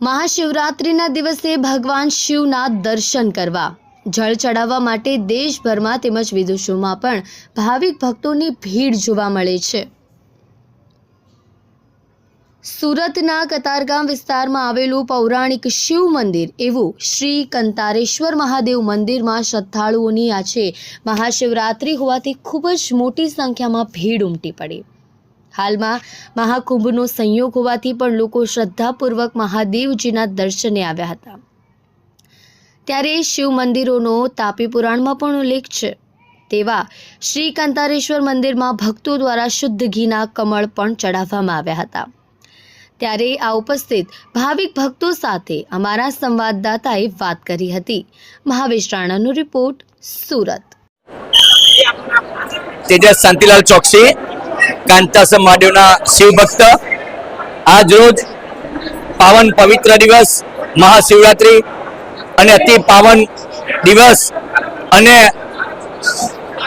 મહાશિવરાત્રિના દિવસે ભગવાન શિવના દર્શન કરવા. જળ ચડાવવા માટે દેશભરમાં તેમજ વિદેશોમાં પણ ભાવિક ભક્તોની ભીડ જોવા મળે છે. સુરતના કતારગામ વિસ્તારમાં આવેલું પૌરાણિક શિવ મંદિર, એવું શ્રી કંતારેશ્વર મહાદેવ મંદિરમાં શ્રદ્ધાળુઓની આજે મહાશિવરાત્રિ હોવાથી ખૂબ જ મોટી સંખ્યામાં ભીડ ઉમટી પડી. હાલમાં મહાકુંભનો સંયોગ હોવાથી પણ લોકો શ્રદ્ધાપૂર્વક મહાદેવજીના દર્શને આવ્યા હતા. ત્યારે શિવ મંદિરોનો તાપી પુરાણમાં પણ ઉલ્લેખ છે. તેવા શ્રી કંતારેશ્વર મંદિરમાં ભક્તો દ્વારા શુદ્ધ ઘીના કમળ પણ ચડાવવામાં આવ્યા હતા. ત્યારે આ ઉપસ્થિત ભાવિક ભક્તો સાથે અમારા સંવાદદાતાએ વાત કરી હતી. મહાવેશ રાણાનો રિપોર્ટ, સુરત. તેજસ શાંતિલાલ ચોકસી કાંતાસમ મહાદેવના શિવ ભક્ત આજ રોજ પાવન પવિત્ર દિવસ, મહાશિવરાત્રિ અને અતિ પાવન દિવસ અને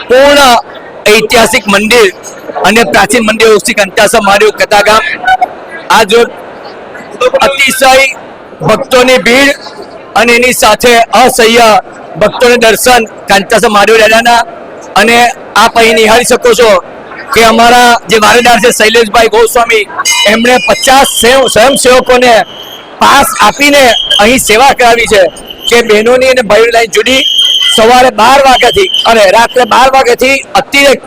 પૂર્ણ ઐતિહાસિક મંદિર અને પ્રાચીન મંદિર શ્રી કંતાસમ મહાદેવ કથાગામ આજ જો અતિશય ભક્તોની ભીડ અને એની સાથે અસહ્ય ભક્તોને દર્શન કાંતાસા મહાદેવ દાદાના. અને આપ અહીં નિહાળી શકો છો કે અમારા જે વારેદાર છે શૈલેષભાઈ ગોસ્વામી, એમણે પચાસ સ્વયંસેવકોને પાસ આપીને અહીં સેવા કરાવી છે કે બહેનોની અને ભાઈઓની લાઈન જુદી. સવારે બાર વાગ્યાથી અને રાત્રે બાર વાગ્યાથી અતિરેક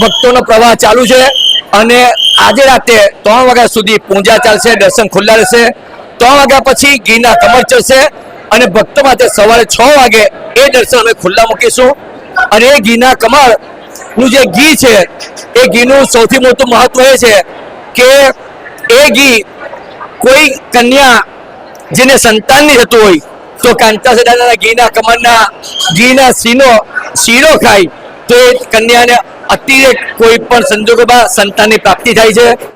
ભક્તોનો પ્રવાહ ચાલુ છે અને આજે રાતે ત્રણ વાગ્યા સુધી પૂજા ચાલશે, દર્શન ખુલ્લા રહેશે. ત્રણ વાગ્યા પછી ઘીના કમર ચડશે અને ભક્તો માટે સવારે છ વાગે એ દર્શન અમે ખુલ્લા મૂકીશું. અને એ ઘીના કમળનું જે ઘી છે, એ ઘીનું સૌથી મોટું મહત્વ એ છે કે એ ઘી કોઈ કન્યા જેને સંતાનની થતું હોય, તો કાંતા સદાના ઘીના કમળના ઘીના સીનો શીરો ખાય, તો એ કન્યાને અતિરેક કોઈ પણ સંજોગોમાં સંતાનની પ્રાપ્તિ થાય છે.